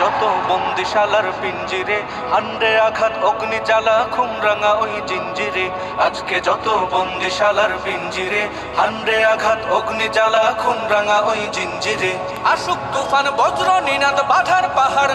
যত বন্দিশালার পিঞ্জিরে, হান্ডে আঘাত অগ্নি জ্বালা খুমরাঙা, ওই জিঞ্জিরে। আজকে যত বন্দিশালার পিঞ্জিরে, হান্ডে আঘাত অগ্নি জ্বালা খুমরাঙা, ওই জিঞ্জিরে। আসুক তুফান, বজ্র, নিনাদ, বাধার পাহাড়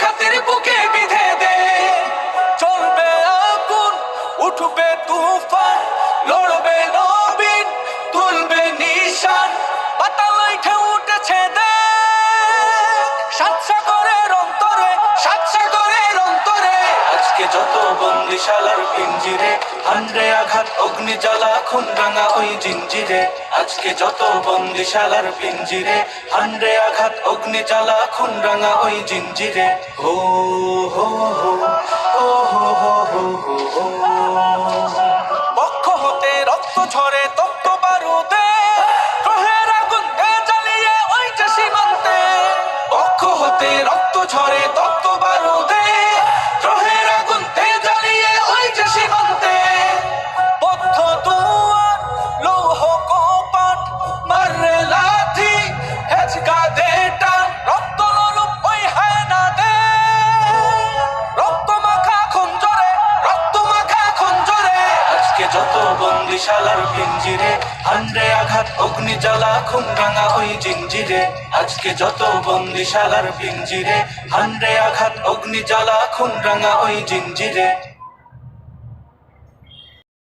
খাতের বুকে আজকে যত বন্দিশালার পিঞ্জিরে হান্ডে আঘাত অগ্নি জ্বালা খুন রাঙা ওই জিঞ্জিরে। আজকে যত বন্দিশালার পিঞ্জিরে হান্ডে আঘাত অগ্নি জ্বালা খুন রাঙা ওই জিঞ্জিরে। হো হো হো হো হো হো হো হো পক্ষ হতে রক্ত ঝরে, তপ্ত বারুদে। গ্রহের জ্বালিয়ে ওই যে সীমান্তে। হতে রক্ত ঝরে যত বন্দিশালার পিঞ্জিরে হান্ডে আঘাত অগ্নি জ্বালা খুন রাঙা ওই জিঞ্জিরে। আজকে যত বন্দিশালার পিঞ্জিরে হান্ডে আঘাত অগ্নি জ্বালা খুন রাঙা ওই জিঞ্জিরে।